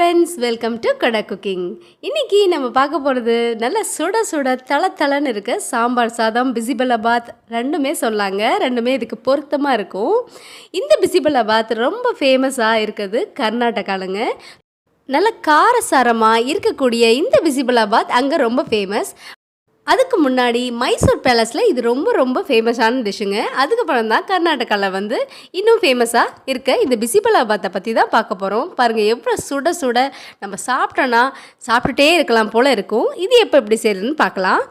Friends welcome to கடை cooking இன்னைக்கு நம்ம பார்க்க போகிறது நல்ல சுட சுட தள தளன்னு இருக்க சாம்பார் சாதம் பிசிபலபாத் ரெண்டுமே சொல்லாங்க. ரெண்டுமே இதுக்கு பொருத்தமாக இருக்கும். இந்த பிசிபலபாத் ரொம்ப ஃபேமஸாக இருக்குது கர்நாடகாலுங்க. நல்ல காரசாரமாக இருக்கக்கூடிய இந்த பிசிபலாபாத் அங்கே ரொம்ப ஃபேமஸ் அதுக்கு முன்னாடி மைசூர் பேலஸில் இது ரொம்ப ரொம்ப ஃபேமஸான டிஷ்ஷுங்க அதுக்கப்புறம் தான் கர்நாடகாவில் வந்து இன்னும் ஃபேமஸாக இருக்க இந்த பிசிபலாபாத்தை பற்றி தான் பார்க்க போகிறோம் பாருங்கள் எவ்வளோ சுட சுட நம்ம சாப்பிட்டோன்னா சாப்பிட்டுட்டே இருக்கலாம் போல் இருக்கும். இது எப்போ எப்படி செய்யுதுன்னு பார்க்கலாம்.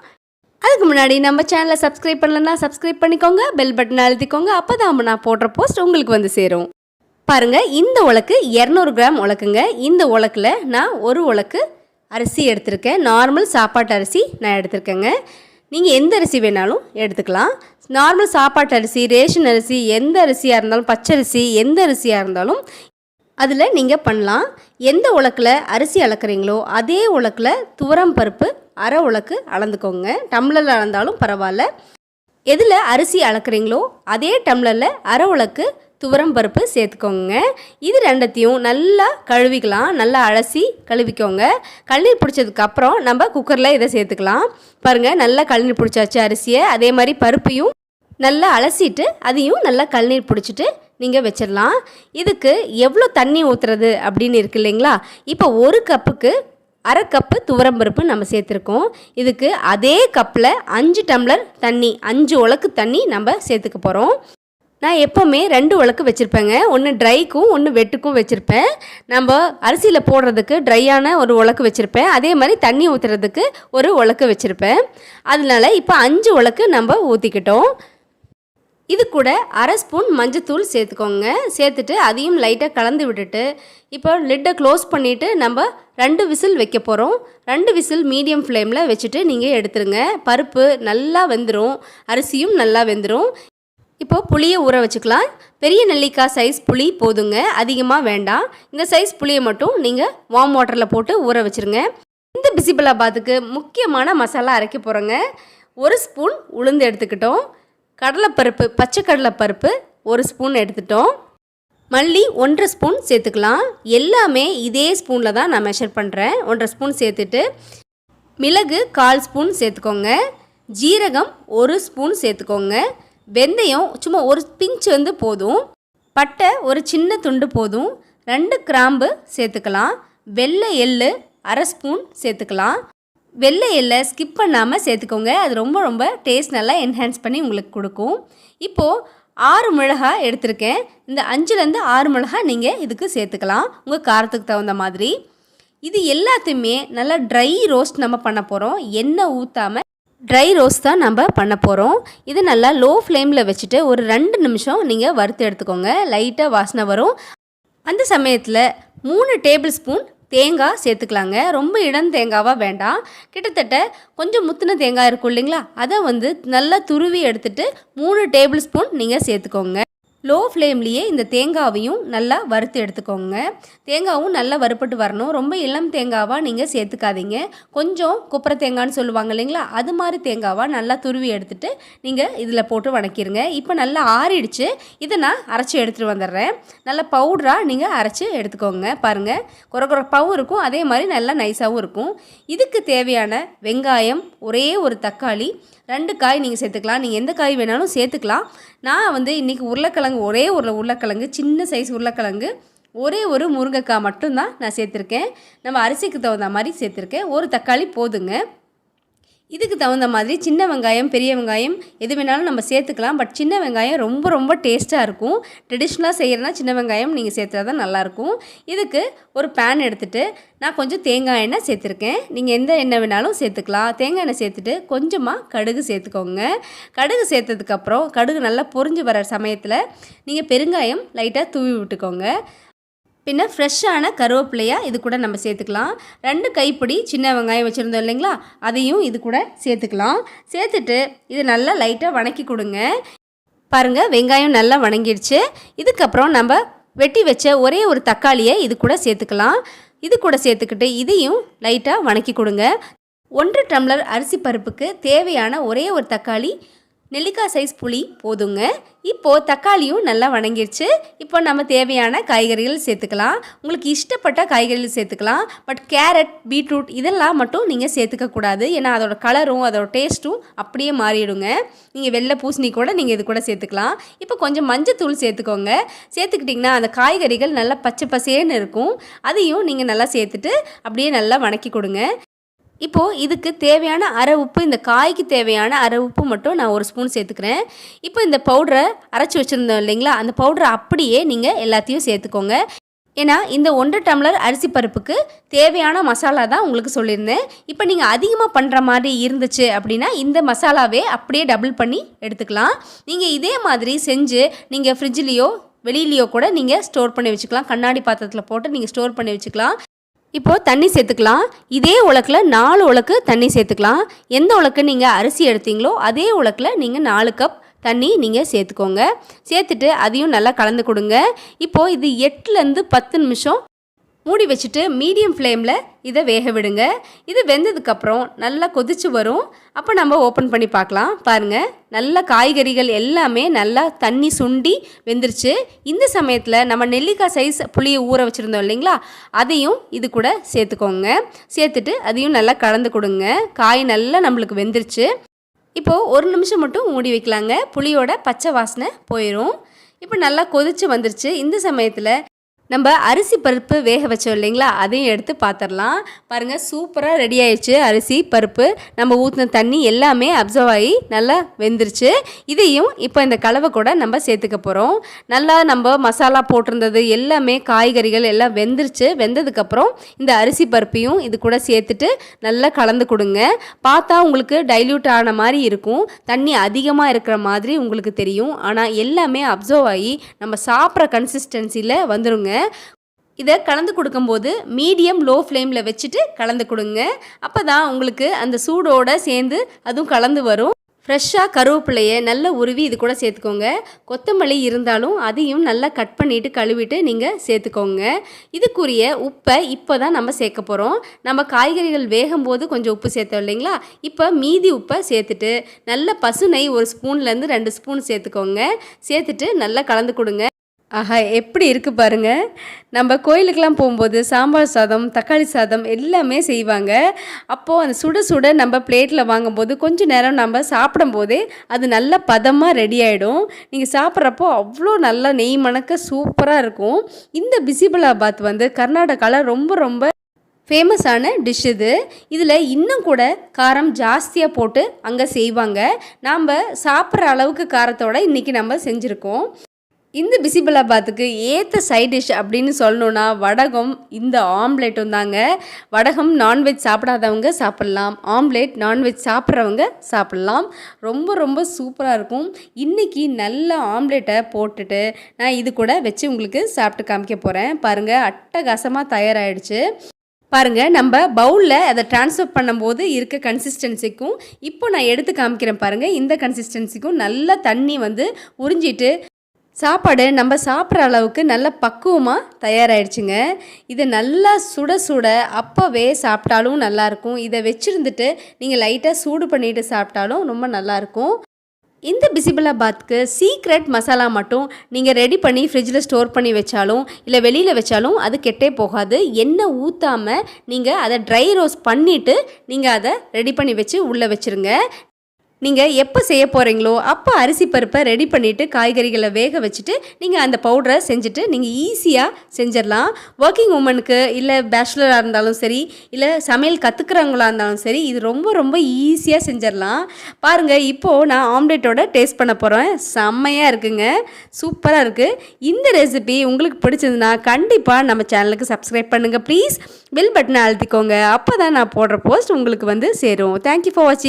அதுக்கு முன்னாடி நம்ம சேனலை சப்ஸ்கிரைப் பண்ணலன்னா சப்ஸ்கிரைப் பண்ணிக்கோங்க பெல் பட்டன் அழுத்திக்கோங்க அப்போ தான் நான் போடுற போஸ்ட் உங்களுக்கு வந்து சேரும். பாருங்கள் இந்த உலக்கு இரநூறு கிராம் உலக்குங்க. இந்த உலக்கில் நான் ஒரு உலக்கு அரிசி எடுத்திருக்கேன். நார்மல் சாப்பாட்டு அரிசி நான் எடுத்திருக்கேங்க. நீங்கள் எந்த அரிசி வேணாலும் எடுத்துக்கலாம். நார்மல் சாப்பாட்டு அரிசி ரேஷன் அரிசி எந்த அரிசியாக இருந்தாலும் பச்சரிசி எந்த அரிசியாக இருந்தாலும் அதில் நீங்கள் பண்ணலாம். எந்த உலக்கில் அரிசி அளக்குறீங்களோ அதே உலக்கில் துவரம் பருப்பு அரை உலக்கு அளந்துக்கோங்க. டம்ளரில் அளந்தாலும் பரவாயில்ல. எதில் அரிசி அளக்குறீங்களோ அதே டம்ளரில் அரை உலக்கு துவரம் பருப்பு சேர்த்துக்கோங்க. இது ரெண்டத்தையும் நல்லா கழுவிக்கலாம். நல்லா அலசி கழுவிக்கோங்க. கழுநீர் பிடிச்சதுக்கப்புறம் நம்ம குக்கரில் இதை சேர்த்துக்கலாம். பாருங்கள் நல்லா கழுநீர் பிடிச்சாச்சு அரிசியை. அதே மாதிரி பருப்பையும் நல்லா அலசிட்டு அதையும் நல்லா கழுநீர் பிடிச்சிட்டு நீங்கள் வச்சிடலாம். இதுக்கு எவ்வளோ தண்ணி ஊற்றுறது அப்படின்னு இருக்கு இல்லைங்களா? இப்போ ஒரு கப்புக்கு அரை கப்பு துவரம்பருப்பு நம்ம சேர்த்துருக்கோம். இதுக்கு அதே கப்பில் அஞ்சு டம்ளர் தண்ணி அஞ்சு உலக்கு தண்ணி நம்ம சேர்த்துக்க போகிறோம் நான் எப்போவுமே ரெண்டு உலக்கு வச்சுருப்பேங்க. ஒன்று ட்ரைக்கும் ஒன்று வெட்டுக்கும் வச்சுருப்பேன். நம்ம அரிசியில் போடுறதுக்கு ட்ரையான ஒரு உலக்கு வச்சுருப்பேன். அதே மாதிரி தண்ணி ஊற்றுறதுக்கு ஒரு உலக்கு வச்சுருப்பேன். அதனால இப்போ அஞ்சு உலக்கு நம்ம ஊற்றிக்கிட்டோம் இது கூட அரை ஸ்பூன் மஞ்சத்தூள் சேர்த்துக்கோங்க. சேர்த்துட்டு அதையும் லைட்டாக கலந்து விட்டுட்டு இப்போ லிட்டை க்ளோஸ் பண்ணிவிட்டு நம்ம ரெண்டு விசில் வைக்க போகிறோம் ரெண்டு விசில் மீடியம் ஃப்ளேமில் வச்சுட்டு நீங்கள் எடுத்துருங்க. பருப்பு நல்லா வெந்துடும் அரிசியும் நல்லா வெந்துடும் இப்போது புளியை ஊற வச்சுக்கலாம். பெரிய நெல்லிக்காய் சைஸ் புளி போதுங்க. அதிகமாக வேண்டாம். இந்த சைஸ் புளியை மட்டும் நீங்கள் வார்ம் வாட்டரில் போட்டு ஊற வச்சுருங்க. இந்த பிசிபலாபாத்துக்கு முக்கியமான மசாலா அரைக்க போகிறோங்க ஒரு ஸ்பூன் உளுந்து எடுத்துக்கிட்டோம். கடலைப்பருப்பு பச்சை கடலைப்பருப்பு ஒரு ஸ்பூன் எடுத்துட்டோம். மல்லி ஒன்றரை ஸ்பூன் சேர்த்துக்கலாம். எல்லாமே இதே ஸ்பூனில் தான் நான் மெஷர் பண்ணுறேன் ஒன்றரை ஸ்பூன் சேர்த்துட்டு மிளகு கால் ஸ்பூன் சேர்த்துக்கோங்க. ஜீரகம் ஒரு ஸ்பூன் சேர்த்துக்கோங்க. வெந்தயம் சும்மா ஒரு பிஞ்ச் வந்து போதும். பட்டை ஒரு சின்ன துண்டு போதும். ரெண்டு கிராம்பு சேர்த்துக்கலாம். வெள்ளை எள்ளு அரை ஸ்பூன் சேர்த்துக்கலாம். வெள்ளை எல்லை ஸ்கிப் பண்ணாமல் சேர்த்துக்கோங்க. அது ரொம்ப ரொம்ப டேஸ்ட் நல்லா என்ஹான்ஸ் பண்ணி உங்களுக்கு கொடுக்கும். இப்போது ஆறு மிளகாய் எடுத்திருக்கேன். இந்த அஞ்சுலேருந்து ஆறு மிளகாய் நீங்கள் இதுக்கு சேர்த்துக்கலாம். உங்கள் காரத்துக்கு தகுந்த மாதிரி. இது எல்லாத்தையுமே நல்லா ட்ரை ரோஸ்ட் நம்ம பண்ண போகிறோம் எண்ணெய் ஊற்றாமல் ட்ரை ரோஸ்ட் தான் நம்ம பண்ண போகிறோம் இது நல்லா லோ ஃப்ளேமில் வச்சுட்டு ஒரு ரெண்டு நிமிஷம் நீங்கள் வறுத்து எடுத்துக்கோங்க. லைட்டாக வாசனை வரும். அந்த சமயத்தில் மூணு டேபிள் ஸ்பூன் தேங்காய் சேர்த்துக்கலாங்க. ரொம்ப இடம் தேங்காவாக வேண்டாம். கிட்டத்தட்ட கொஞ்சம் முத்தின தேங்காய் இருக்கும் இல்லைங்களா? அதை வந்து நல்லா துருவி எடுத்துட்டு மூணு டேபிள் ஸ்பூன் நீங்கள் சேர்த்துக்கோங்க. லோ ஃப்ளேம்லேயே இந்த தேங்காவையும் நல்லா வறுத்து எடுத்துக்கோங்க. தேங்காவும் நல்லா வறுப்பட்டு வரணும். ரொம்ப இளம் தேங்காவாக நீங்கள் சேர்த்துக்காதீங்க. கொஞ்சம் குப்பரை தேங்காய்னு சொல்லுவாங்க இல்லைங்களா? அது மாதிரி தேங்காவாக நல்லா துருவி எடுத்துட்டு நீங்கள் இதில் போட்டு வணக்கிடுங்க இப்போ நல்லா ஆறிடுச்சு. இதை நான் அரைச்சி எடுத்துகிட்டு வந்துடுறேன். நல்லா பவுடராக நீங்கள் அரைச்சி எடுத்துக்கோங்க. பாருங்கள் குறை குறைப்பாகவும் இருக்கும். அதே மாதிரி நல்லா நைஸாகவும் இருக்கும். இதுக்கு தேவையான வெங்காயம் ஒரே ஒரு தக்காளி ரெண்டு காய் நீங்கள் சேர்த்துக்கலாம். நீங்கள் எந்த காய் வேணாலும் சேர்த்துக்கலாம். நான் வந்து இன்றைக்கி உருளைக்கிழங்கு ஒரே ஒரு உருளைக்கிழங்கு சின்ன சைஸ் உருளைக்கிழங்கு ஒரே ஒரு முருங்கைக்காய் மட்டும்தான் நான் சேர்த்துருக்கேன். நம்ம அரிசிக்கு தகுந்த மாதிரி சேர்த்துருக்கேன். ஒரு தக்காளி போதுங்க. இதுக்கு தகுந்த மாதிரி சின்ன வெங்காயம் பெரிய வெங்காயம் எது வேணாலும் நம்ம சேர்த்துக்கலாம். பட் சின்ன வெங்காயம் ரொம்ப ரொம்ப டேஸ்ட்டாக இருக்கும். ட்ரெடிஷ்னலாக செய்கிறனா சின்ன வெங்காயம் நீங்கள் சேர்த்தா தான் நல்லாயிருக்கும் இதுக்கு ஒரு பேன் எடுத்துகிட்டு நான் கொஞ்சம் தேங்காய் எண்ணெய் சேர்த்துருக்கேன். நீங்கள் எந்த எண்ணெய் வேணாலும் சேர்த்துக்கலாம். தேங்காய் எண்ணெய் சேர்த்துட்டு கொஞ்சமாக கடுகு சேர்த்துக்கோங்க. கடுகு சேர்த்ததுக்கப்புறம் கடுகு நல்லா பொரிஞ்சு வர சமயத்தில் நீங்கள் பெருங்காயம் லைட்டாக தூவி விட்டுக்கோங்க. பின்ன ஃப்ரெஷ்ஷான கருவேப்பிலையாக இது கூட நம்ம சேர்த்துக்கலாம். ரெண்டு கைப்பிடி சின்ன வெங்காயம் வச்சுருந்தோம் இல்லைங்களா? அதையும் இது கூட சேர்த்துக்கலாம். சேர்த்துட்டு இது நல்லா லைட்டாக வணக்கி கொடுங்க. பாருங்கள் வெங்காயம் நல்லா வணங்கிடுச்சு. இதுக்கப்புறம் நம்ம வெட்டி வச்ச ஒரே ஒரு தக்காளியை இது கூட சேர்த்துக்கலாம். இது கூட சேர்த்துக்கிட்டு இதையும் லைட்டாக வணக்கி கொடுங்க. ஒன்றரை டம்ளர் அரிசி பருப்புக்கு தேவையான ஒரே ஒரு தக்காளி நெல்லிக்காய் சைஸ் புளி போதுங்க. இப்போது தக்காளியும் நல்லா வணங்கிருச்சு. இப்போ நம்ம தேவையான காய்கறிகள் சேர்த்துக்கலாம். உங்களுக்கு இஷ்டப்பட்ட காய்கறிகள் சேர்த்துக்கலாம். பட் கேரட் பீட்ரூட் இதெல்லாம் மட்டும் நீங்கள் சேர்த்துக்க கூடாது. ஏன்னா அதோட கலரும் அதோட டேஸ்ட்டும் அப்படியே மாறிடுங்க. நீங்கள் வெள்ளை பூசணி கூட நீங்கள் இது கூட சேர்த்துக்கலாம். இப்போ கொஞ்சம் மஞ்சத்தூள் சேர்த்துக்கோங்க. சேர்த்துக்கிட்டிங்கன்னா அந்த காய்கறிகள் நல்லா பச்சை பசேன்னு இருக்கும். அதையும் நீங்கள் நல்லா சேர்த்துட்டு அப்படியே நல்லா வணக்கி கொடுங்க. இப்போது இதுக்கு தேவையான அரை உப்பு இந்த காய்க்கு தேவையான அரை உப்பு மட்டும் நான் ஒரு ஸ்பூன் சேர்த்துக்கிறேன். இப்போ இந்த பவுடரை அரைச்சி வச்சுருந்தோம் இல்லைங்களா? அந்த பவுடரை அப்படியே நீங்கள் எல்லாத்தையும் சேர்த்துக்கோங்க. ஏன்னா இந்த ஒன்றரை டம்ளர் அரிசி பருப்புக்கு தேவையான மசாலா தான் உங்களுக்கு சொல்லியிருந்தேன். இப்போ நீங்கள் அதிகமாக பண்ணுற மாதிரி இருந்துச்சு அப்படின்னா இந்த மசாலாவே அப்படியே டபுள் பண்ணி எடுத்துக்கலாம். நீங்கள் இதே மாதிரி செஞ்சு நீங்கள் ஃப்ரிட்ஜ்லேயோ வெளியிலையோ கூட நீங்கள் ஸ்டோர் பண்ணி வச்சுக்கலாம். கண்ணாடி பாத்திரத்தில் போட்டு நீங்கள் ஸ்டோர் பண்ணி வச்சுக்கலாம். இப்போது தண்ணி சேர்த்துக்கலாம். இதே உலக்கில் நாலு உலக்கு தண்ணி சேர்த்துக்கலாம். எந்த உலக்கு நீங்கள் அரிசி எடுத்தீங்களோ அதே உலக்கில் நீங்கள் நாலு கப் தண்ணி நீங்கள் சேர்த்துக்கோங்க. சேர்த்துட்டு அதையும் நல்லா கலந்து கொடுங்க. இப்போது இது எட்டுலேருந்து பத்து நிமிஷம் மூடி வச்சுட்டு மீடியம் ஃப்ளேமில் இதை வேக விடுங்க. இது வெந்ததுக்கப்புறம் நல்லா கொதிச்சு வரும். அப்போ நம்ம ஓப்பன் பண்ணி பார்க்கலாம். பாருங்கள் நல்ல காய்கறிகள் எல்லாமே நல்லா தண்ணி சுண்டி வெந்துருச்சு. இந்த சமயத்தில் நம்ம நெல்லிக்காய் சைஸ் புளியை ஊற வச்சுருந்தோம் இல்லைங்களா? அதையும் இது கூட சேர்த்துக்கோங்க. சேர்த்துட்டு அதையும் நல்லா கலந்து கொடுங்க. காய் நல்லா நம்மளுக்கு வெந்துருச்சு. இப்போது ஒரு நிமிஷம் மட்டும் மூடி வைக்கலாங்க. புளியோட பச்சை வாசனை போயிடும் இப்போ நல்லா கொதிச்சு வந்துருச்சு. இந்த சமயத்தில் நம்ம அரிசி பருப்பு வேக வச்சோம் இல்லைங்களா? அதையும் எடுத்து பார்த்துடலாம் பாருங்கள் சூப்பராக ரெடி ஆயிடுச்சு அரிசி பருப்பு. நம்ம ஊற்றின தண்ணி எல்லாமே அப்சர்வ் ஆகி நல்லா வெந்துருச்சு. இதையும் இப்போ இந்த கலவை கூட நம்ம சேர்த்துக்க போகிறோம் நல்லா நம்ம மசாலா போட்டிருந்தது எல்லாமே காய்கறிகள் எல்லாம் வெந்துருச்சு. வெந்ததுக்கப்புறம் இந்த அரிசி பருப்பையும் இது கூட சேர்த்துட்டு நல்லா கலந்து கொடுங்க. பார்த்தா உங்களுக்கு டைல்யூட் ஆன மாதிரி இருக்கும். தண்ணி அதிகமாக இருக்கிற மாதிரி உங்களுக்கு தெரியும். ஆனால் எல்லாமே அப்சர்வ் ஆகி நம்ம சாப்பிட்ற கன்சிஸ்டன்சியில் வந்துருங்க. இதை கலந்து கொடுக்கும்போது மீடியம் லோ ஃப்ளேமில் வச்சுட்டு கலந்து கொடுங்க. அப்போ தான் உங்களுக்கு அந்த சூடோடு சேர்ந்து அதுவும் கலந்து வரும். ஃப்ரெஷ்ஷாக கருவேப்பிலையை நல்ல உருவி இது கூட சேர்த்துக்கோங்க. கொத்தமல்லி இருந்தாலும் அதையும் நல்லா கட் பண்ணிவிட்டு கழுவிட்டு நீங்கள் சேர்த்துக்கோங்க. இதுக்குரிய உப்பை இப்போ தான் நம்ம சேர்க்க போகிறோம் நம்ம காய்கறிகள் வேகும் போது கொஞ்சம் உப்பு சேர்த்தோம் இல்லைங்களா? இப்போ மீதி உப்பை சேர்த்துட்டு நல்ல பசு நெய் ஒரு ஸ்பூன்லேருந்து ரெண்டு ஸ்பூன் சேர்த்துக்கோங்க. சேர்த்துட்டு நல்லா கலந்து கொடுங்க. ஆஹா எப்படி இருக்குது பாருங்க. நம்ம கோயிலுக்கெலாம் போகும்போது சாம்பார் சாதம் தக்காளி சாதம் எல்லாமே செய்வாங்க. அப்போது அந்த சுட சுட நம்ம பிளேட்டில் வாங்கும்போது கொஞ்சம் நேரம் நம்ம சாப்பிடும்போதே அது நல்ல பதமாக ரெடி ஆகிடும் நீங்கள் சாப்பிட்றப்போ அவ்வளோ நல்லா நெய் மணக்க சூப்பராக இருக்கும். இந்த பிசிபலாபாத் வந்து கர்நாடகாவில் ரொம்ப ரொம்ப ஃபேமஸான டிஷ் இது. இதில் இன்னும் கூட காரம் ஜாஸ்தியாக போட்டு அங்கே செய்வாங்க. நாம் சாப்பிட்ற அளவுக்கு காரத்தோடு இன்றைக்கி நம்ம செஞ்சுருக்கோம். இந்த பிசிபலாபாத்துக்கு ஏற்ற சைட் டிஷ் அப்படின்னு சொல்லணுன்னா வடகம் இந்த ஆம்லேட்டும் தாங்க. வடகம் நான்வெஜ் சாப்பிடாதவங்க சாப்பிட்லாம். ஆம்லேட் நான்வெஜ் சாப்பிட்றவங்க சாப்பிட்லாம். ரொம்ப ரொம்ப சூப்பராக இருக்கும். இன்றைக்கி நல்ல ஆம்லேட்டை போட்டுட்டு நான் இது கூட வச்சு உங்களுக்கு சாப்பிட்டு காமிக்க போகிறேன் பாருங்கள் அட்டகாசமாக தயாராகிடுச்சு பாருங்கள் நம்ம பவுலில் அதை டிரான்ஸ்ஃபர் பண்ணும்போது இருக்க கன்சிஸ்டன்சிக்கும் இப்போ நான் எடுத்து காமிக்கிறேன் பாருங்கள் இந்த கன்சிஸ்டன்சிக்கும் நல்லா தண்ணி வந்து உறிஞ்சிட்டு சாப்பாடு நம்ம சாப்பிட்ற அளவுக்கு நல்ல பக்குவமாக தயாராகிடுச்சுங்க இதை நல்லா சுட சுட அப்போவே சாப்பிட்டாலும் நல்லாயிருக்கும். இதை வச்சுருந்துட்டு நீங்கள் லைட்டாக சூடு பண்ணிவிட்டு சாப்பிட்டாலும் ரொம்ப நல்லாயிருக்கும். இந்த பிசிபிளாபாத்க்கு சீக்ரெட் மசாலா மட்டும் நீங்கள் ரெடி பண்ணி ஃப்ரிட்ஜில் ஸ்டோர் பண்ணி வச்சாலும் இல்லை வெளியில் வச்சாலும் அது கெட்டே போகாது. எண்ணெய் ஊற்றாமல் நீங்கள் அதை ட்ரை ரோஸ் பண்ணிவிட்டு நீங்கள் அதை ரெடி பண்ணி வச்சு உள்ளே வச்சுருங்க. நீங்கள் எப்போ செய்ய போகிறீங்களோ அப்போ அரிசி பருப்பை ரெடி பண்ணிவிட்டு காய்கறிகளை வேக வச்சுட்டு நீங்கள் அந்த பவுடரை செஞ்சுட்டு நீங்கள் ஈஸியாக செஞ்சிடலாம். ஒர்க்கிங் உமனுக்கு இல்லை பேச்சுலராக இருந்தாலும் சரி இல்லை சமையல் கற்றுக்கிறவங்களா இருந்தாலும் சரி இது ரொம்ப ரொம்ப ஈஸியாக செஞ்சிடலாம். பாருங்கள் இப்போது நான் ஆம்லேட்டோட டேஸ்ட் பண்ண போகிறேன் செம்மையாக இருக்குங்க. சூப்பராக இருக்குது இந்த ரெசிபி உங்களுக்கு பிடிச்சதுன்னா கண்டிப்பாக நம்ம சேனலுக்கு சப்ஸ்கிரைப் பண்ணுங்கள் ப்ளீஸ் பெல் பட்டனை அழுத்திக்கோங்க. அப்போ தான் நான் போடுற போஸ்ட் உங்களுக்கு வந்து சேரும். தேங்க்யூ ஃபார் வாட்சிங்